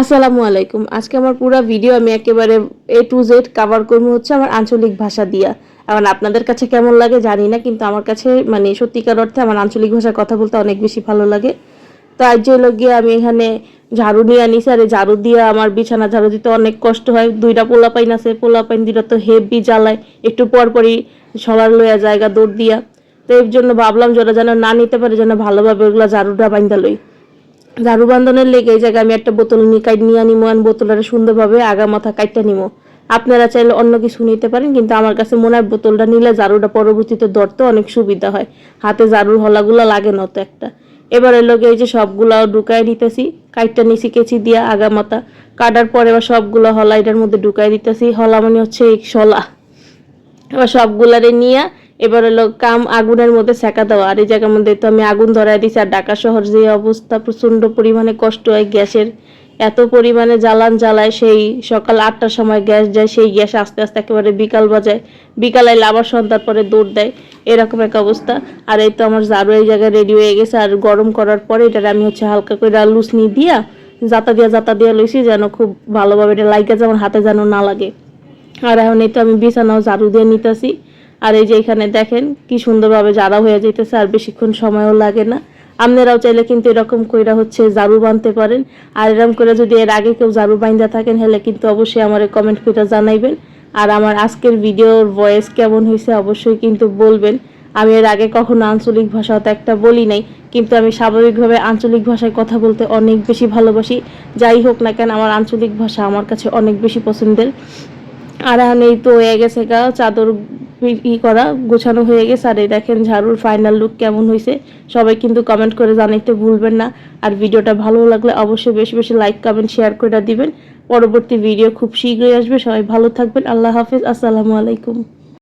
আসসালামু আলাইকুম। আজকে আমার পুরো ভিডিও আমি একেবারে এ টু জেড কভার করব হচ্ছে আমার আঞ্চলিক ভাষা দিয়া। এখন আপনাদের কাছে কেমন লাগে জানি না, কিন্তু আমার কাছে মানে সত্যিকার অর্থে আমার আঞ্চলিক ভাষায় কথা বলতে অনেক বেশি ভালো লাগে। তো আজ যে গিয়ে আমি এখানে ঝাড়ু নিয়ে আনিছি, আর ঝাড়ু দিয়ে আমার বিছানা ঝাড়ু দিতে অনেক কষ্ট হয়। দুইটা পোলা পাইন আছে পোলা পাইন দুইটা তো হেভি জ্বালায়। একটু পর পরই সবার লইয়া জায়গা দৌড় দিয়া। তো এর জন্য ভাবলাম যারা যেন না নিতে পারে, যেন ভালোভাবে ওগুলা ঝাড়ুটা বাইন্দা লই। ঝাড়ু বান্ধনের লেগে এই জায়গায় আমি একটা বোতল কাইট নিয়ে নিমো আর বোতলটা সুন্দরভাবে আগা মাথা কাইটটা নিমো। আপনারা চাইলে অন্য কিছু নিতে পারেন, কিন্তু আমার কাছে মনে হয় বোতলটা নিলে ঝাড়ুটা পরবর্তীতে ধরতে অনেক সুবিধা হয়। হাতে ঝাড়ুর হলাগুলো লাগে না তো একটা। এবারে লোকে এই যে সবগুলা ঢুকাই দিতেছি, কাইটটা নিচে কেচি দিয়া আগা মাথা। কাটার পরে এবার সবগুলো হলা এটার মধ্যে ঢুকাই দিতেছি, হলা মানে হচ্ছে এই শলা। এবার সবগুলারে নিয়ে এবার হলো কাম আগুনের মধ্যে সেকা দেওয়া। আর এই জায়গার মধ্যে তো আমি আগুন ধরাই দিছি। আর ঢাকা শহর যে অবস্থা, প্রচণ্ড পরিমাণে কষ্ট হয় গ্যাসের। এত পরিমাণে জ্বালান জ্বালায় সেই সকাল আটটার সময় গ্যাস যায়, সেই গ্যাস আস্তে আস্তে একেবারে বিকাল বাজায়। বিকালে আইলে আবার সন্ধ্যার পরে দৌড় দেয়। এরকম এক অবস্থা। আর এই তো আমার ঝাড়ু এই জায়গায় রেডি হয়ে গেছে। আর গরম করার পরে এটা আমি হচ্ছে হালকা করে লুসনি দিয়া, জাতা দিয়া জাতা দিয়া লইছি যেন খুব ভালোভাবে এটা লাইকা যেমন হাতে যেন না লাগে। আর এখন এই তো আমি বিছানাও ঝাড়ু দিয়ে নিতেছি। আর এই যে এখানে দেখেন কি সুন্দরভাবে ঝাড়া হয়ে যাইতেছে, আর বেশিক্ষণ সময়ও লাগে না। আপনারাও চাইলে কিন্তু এরকম কইরা হচ্ছে ঝাড়ু বানতে পারেন। আর এরকম করে যদি এর আগে কেউ ঝাড়ু বাইন্দা থাকেন, হলে কিন্তু অবশ্যই আমার কমেন্ট করে জানাইবেন। আর আমার আজকের ভিডিওর ভয়েস কেমন হয়েছে অবশ্যই কিন্তু বলবেন। আমি এর আগে কখনো আঞ্চলিক ভাষা তো একটা বলি নাই, কিন্তু আমি স্বাভাবিকভাবে আঞ্চলিক ভাষায় কথা বলতে অনেক বেশি ভালোবাসি। যাই হোক না কেন, আমার আঞ্চলিক ভাষা আমার কাছে অনেক বেশি পছন্দের। আর এই তো হয়ে গেছে গা চাদর ই করা, গোছানো হয়ে গেছে। আর এই দেখেন ঝাড়ুর ফাইনাল লুক কেমন হয়েছে সবাই কিন্তু কমেন্ট করে জানাইতে ভুলবেন না। আর ভিডিওটা ভালো লাগলে অবশ্যই বেশি বেশি লাইক কমেন্ট শেয়ার করে দিবেন। পরবর্তী ভিডিও খুব শীঘ্রই আসবে। সবাই ভালো থাকবেন। আল্লাহ হাফিজ। আসসালামু আলাইকুম।